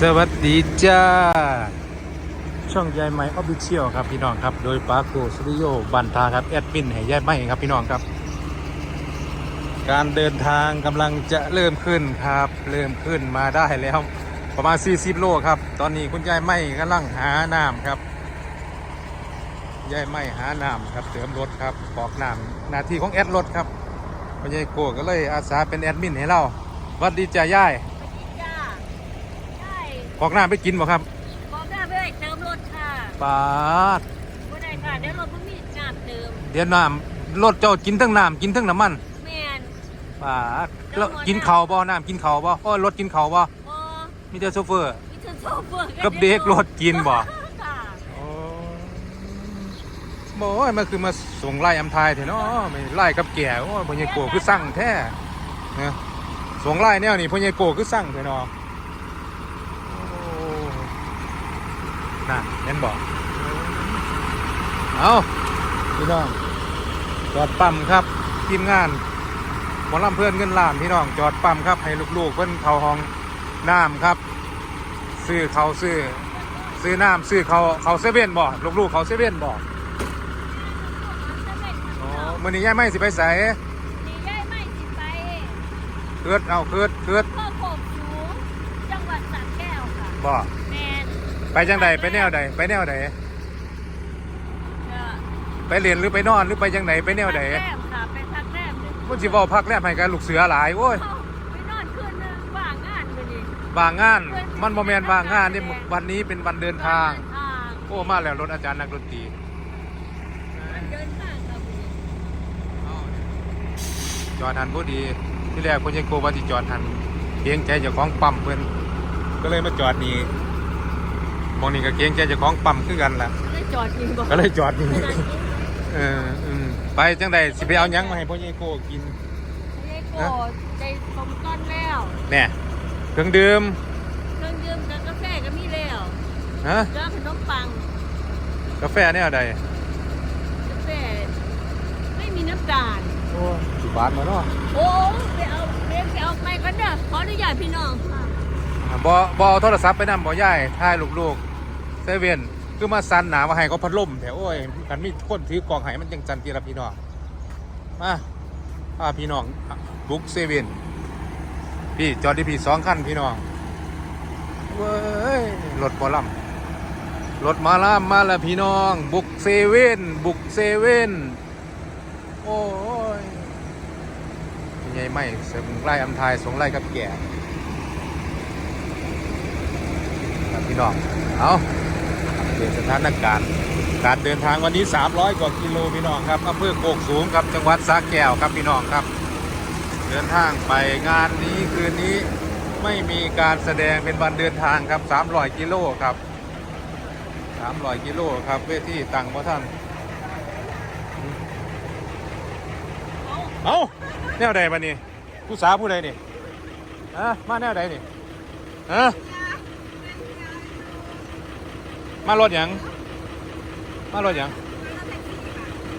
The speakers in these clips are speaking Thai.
สวัสดีจ้า ช่องยายไม้ออฟฟิเชียลครับพี่น้องครับ โดยปาโกสตูดิโอบันทาครับ แอดมินให้ยายไม้ครับพี่น้องครับ การเดินทางกำลังจะเริ่มขึ้นครับ เริ่มขึ้นมาได้แล้ว ประมาณ 40 โลครับ ตอนนี้คุณยายไม้กำลังหาน้ำครับยายไม้หาน้ำครับเติมรถครับบอกน้ำหน้าที่ของแอดรถครับคุณยายโกก็เลยอาสาเป็นแอดมินให้เราสวัสดีจ้ายาย บอกน้ำไปกินบ่ครับบอกได้ไปเติมรถค่ะปาดบ่ได้ค่ะเดี๋ยวรถเพิ่งมีน้ำเติมเดี๋ยวน้ำรถเจ้ากินทั้งน้ำกินทั้งน้ำมันแม่นปาดแล้วกินข้าวบ่น้ำกินข้าวบ่โอ้ยรถกินข้าวบ่บ่มีแต่โซเฟอร์ มีแต่โซเฟอร์กับเด็กรถกินบ่ ค่ะโอ้โอ้ยมันคือมาส่งไล่อำทายเถอะเนาะไม่ไล่กับแก่โอ้ยพ่อใหญ่โกคือสั่งแท้นะส่งไล่แนวนี่พ่อใหญ่โกคือสั่งเถอะเนาะโอ้ น่ะเห็นบ่เอาพี่น้อง จอดปั๊มครับทีมงานหมอลำเพื่อนเงินล้านพี่น้อง จอดปั๊มครับ ให้ลูกๆเพิ่นเข้าห้องน้ำครับ ซื้อเขาวซื้อซื้อน้ำซื้อเขาเขาเซเว่นบ่ลูกๆเขาเซเว่นบ่อ๋อมื้อนี้ย่าไม่สิไปใส่นี่ได้ไม่สิไปเกิดเอาเกิดเกิดพ่อโคกสูงจังหวัดสระแก้วค่ะบ่แม่น ไปจังใดไปแนวใดไปแนวใดก็ไปเรียนหรือไปนอนหรือไปจังใดไปแนวใดพักแรมค่ะไปพักแรมหนึงมันสิเว้าพักแรกให้กับลูกเสือหลายโอ้ยเอ้าไปนอนคืนนึงว่างงานไปดิบางงานมันบ่แม่นบางงานนี่วันนี้เป็นวันเดินทางเดินทางโอ้มาแล้วรถอาจารย์นักดนตรีมันเดินทางครับพี่จอดหันพอดีที่แรกเพิ่นยังโกว่าสิจอดหันเกรงใจเจ้าของปั๊มเพิ่นก็เลยมาจอดนี่ห มองนี่ก็เกรงใจเจ้าของปั๊มคือกันล่ะได้จอดยิงบ่ก็เลยจอดนี่เอออืมไปจังใดสิไปเอาหยังมาให้พ่อใหญ่โกกินยายโกใจสมต้นแล้วแน่เครื่องดื่มเครื่องดื่มกับกาแฟก็มีแล้วฮะแล้วขนมปังกาแฟเนี่ยใดกาแฟไม่มีน้ำตาล โอ้สิบบาทมาเนาะโอ้ไปเอาเรียนไปเอาไปกันเด้อขออนุญาตพี่น้องค่ะ บ่บ่เอาโทรศัพท์ไปนำบ่ย่ายถ่ายลูกๆ เซเว่นคือมาสันหนามาให้เขาพัดลมแถวโอ้ยกันมีคนถือกล่องให้มันจังจันทีละพี่น้องมาพาพี่น้องบุกเซเว่นพี่จอดที่พี่สองคันพี่น้องเว้ยรถบอลำรถมาล่ามมาแล้วพี่น้อง บุกเซเว่นบุกเซเว่นโอ้ยยังไงไม่เสริมไล่อำทายสงไล่กับแก่พี่น้องเอา เดี๋ยวสถานการณ์ การเดินทางวันนี้ 300 กว่ากิโลพี่น้องครับอำเภอโคกสูงครับจังหวัดสระแก้วครับพี่น้องครับ เดินทางไปงานนี้คืนนี้ไม่มีการแสดงเป็นวันเดินทางครับ 300 กิโลครับ 300 กิโลครับเวทีตังพระท่านเอาแนวใดมานี่ผู้สาวผู้ใดนี่อะมาแนวใดนี่ฮะ มารถหยังมารถหยัง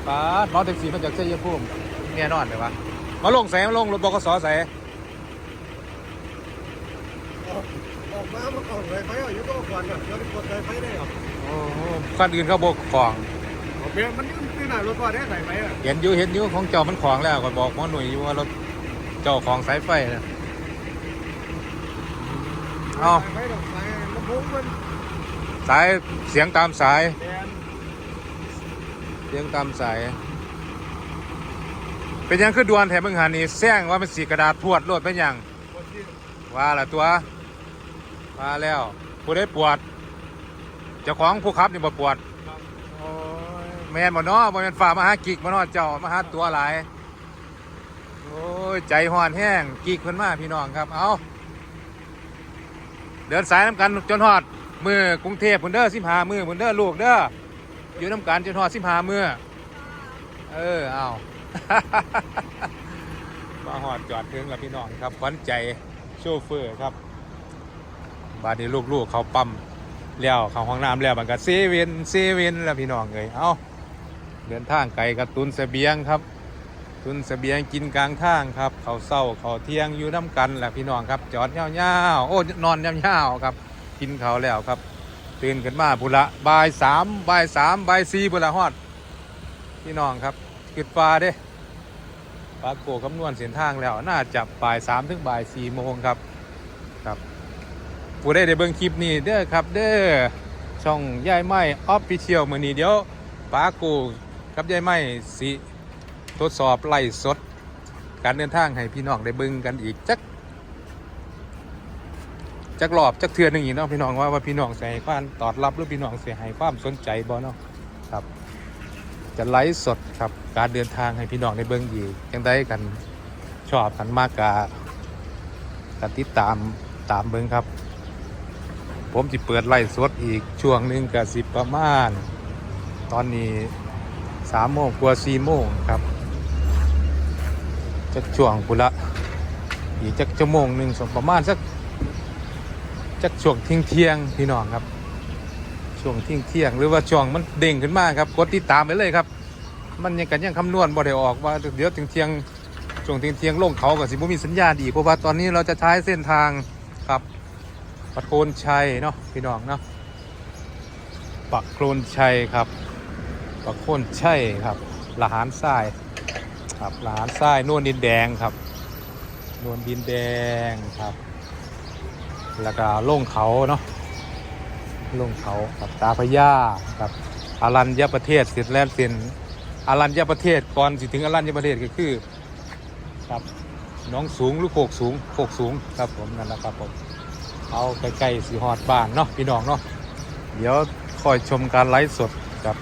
ป้าดน้องแท็กซี่มาจากเชียภูมิแน่นอนเลยวะมาลงแสมาลงรถบกสใส่ออกมาเมื่อก่อนเลยไฟเอาอยู่ก็ก่อนก่อนเดี๋ยวไปกดเลยไฟได้เหรอโอ้โหคันอื่นเขาบกของเบียมันยืนที่ไหนรถก่อนได้ใส่ไฟอะเห็นอยู่เห็นอยู่ของเจ้ามันของแล้วก็บอกหมอหนุ่ยอยู่ว่ารถเจ้าของสายไฟนะเอาไฟดอกไฟลำโพงมัน สายเสียงตามสายแดนเสียงตามสาย เป็นหยังคือดวนแถมมึงหันนี่แซงว่ามันสีกระดาษทวดโลดเป็นหยังคนที่ว่าละตัวมาแล้ว ผู้ได้ปวดเจ้าของผู้ขับนี่บ่ปวดโอ้ยแมนบ่เนาะบ่แม่นฝ่ามาหากิกบ่เนาะเจ้ามาหาตัวหลายโอ้ยใจห่อนแห้งกิกเพิ่นมาพี่น้องครับ เอาเดินสายน้ำกันจนฮอด มือกรุงเทพพุ่นเด้อ15มือพุ่นเด้อลูกเด้ออยู่น้ำกันจนฮอด15มือเออเอา มาหอดจอดถึงแล้วพี่น้องครับขวัญใจโชเฟอร์ครับบาดนี้ลูกๆเขาปั๊มแล้วเขาห้องน้ำแล้วมันก็เซเว่นเซเว่นแล้วพี่น้องเลยเอาเดินทางไกลกับตุนเสบียงครับ ตุนเสบียงกินกลางทางครับเขาเศร้าเขาเที่ยงอยู่น้ำกันแหละพี่น้องครับ จอดยาวๆโอ้นอนยาวๆครับ กินเขาแล้วครับ ตื่นกันมาพุละบ่ายสามบ่ายสามบ่ายสี่พุละฮอดพี่น้องครับกึดปลาเด้ปลาโกคำนวณเส้นทางแล้วน่าจะบ่ายสามถึงบ่ายสี่โมงครับครับผู้ได้ได้เบิ่งคลิปนี้เด้อครับ เด้อช่องยายไม้ออฟฟิเชียลมือนี้เดี๋ยวปลาโกกับยายไม้สิทดสอบไล่สด การเดินทางให้พี่น้องได้เบิ่งกันอีกจัก จักรอบจักเทือหนึงอีกเนาะพี่น้องว่าว่าพี่น้องเสิให้ความตอบรับหรือพี่น้องเสิให้ความสนใจบ่เนาะครับ จะไลฟ์สดครับการเดินทางให้พี่น้องได้เบิ่งอีกยังได้กันชอบกันมากกากันติดตามตามเบิ่งครับ ผมจะเปิดไลฟ์สดอีกช่วงหนึ่งกับสิบประมาณ ตอนนี้สามโมงกว่าสี่โมงครับจักช่วงพุละอีกจักชั่วโมงหนึ่งสองประมาณสัก จักช่วงเที่ยงเที่ยงพี่น้องครับ ช่วงเที่ยงเที่ยงหรือว่าช่วงมันเด้งขึ้นมาครับกดติดตามไปเลยครับ มันยังกันยังคำนวณบ่ได้ออกว่าเดี๋ยวถึงเที่ยงช่วงเที่ยงเที่ยงลงเขากับสิบ่มีสัญญาณอีกเพราะว่าตอนนี้เราจะใช้เส้นทางครับปักโคนชัยเนาะพี่น้องเนาะปักโคนชัยครับปักโคนชัยครับละหารทรายครับละหารทรายนวลดินแดงครับนวลดินแดงครับ แล้วก็ลงเขาเนาะลงเขากับตาพญากับอารัญญประเทศเสร็จแล้วเป็นอารัญญประเทศก่อนสิถึงอารัญญประเทศก็คือครับหน้องสูงหรือโคกสูงโคกสูงครับผมนั่นแหละครับผมเอาใกล้ๆสีหอดบ้านเนาะพี่น้องเนาะเดี๋ยวคอยชมการไลฟ์สดกับ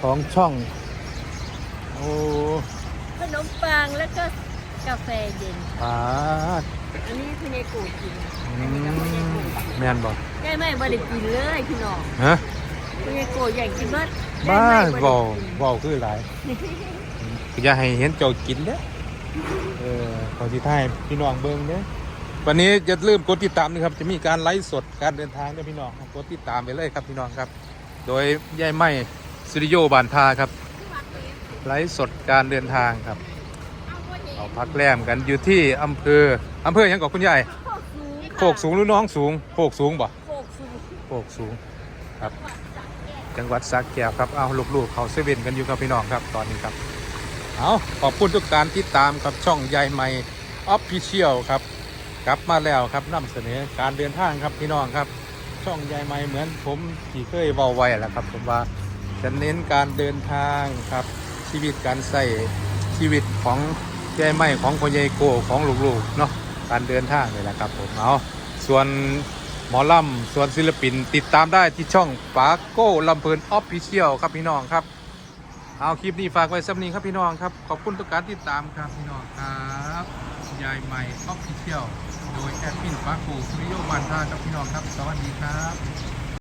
ของช่องโอ้ขนมปังแล้วก็กาแฟเย็นปาด อันนี้พี่เนกูกินอืมแม่นบอกยายไม่บ่ได้กินเลยพี่น้องฮะพี่เนกูอยากกินเบิดบ้ายายไม่เบาบ่ได้กินเบาคือหลายอย่าให้เห็นเจ้ากินเด้อเออขอที่ท้ายพี่น้องเบิ่งเด้อวันนี้จะลืมกดติดตามนะครับ จะมีการไลฟ์สดการเดินทางด้วยพี่น้องกดติดตามไปเลยครับพี่น้องครับ โดยยายไม้สตูดิโอบานทาครับ ไลฟ์สดการเดินทางครับ เอาพักแรมกันอยู่ที่อำเภออำเภอหยังกับคุณยายโคกสูงค่ะโคกสูงหรือน้องสูงโคกสูงบ่โคกสูงโคกสูงครับ จังหวัดสระแก้วครับเอาลูกๆเขาเซเว่นกันอยู่ครับพี่น้องครับตอนนี้ครับเอาขอบคุณทุกการติดตามกับช่องยายไม่ออฟฟิเชียลครับกลับมาแล้วครับนำเสนอการเดินทางครับพี่น้องครับ ช่องยายไม่เหมือนผมที่เคยเว้าไว้แหละครับ ผมว่าจะเน้นการเดินทางครับชีวิตการใส่ชีวิตของ ยายไม่ของพ่อใหญ่โกของลูกๆเนาะการเดินทางนี่แหละครับผมเอาส่วนหมอลำส่วนศิลปินติดตามได้ที่ช่องปาโก้ลำเพลินออฟฟิเชียลครับพี่น้องครับเอาคลิปนี้ฝากไว้สักนี้ครับพี่น้องครับขอบคุณทุกการติดตามครับพี่น้องครับยายใหม่ออฟฟิเชียลโดยแอดมินปาโก้สุริโยบันทาครับพี่น้องครับสวัสดีครับ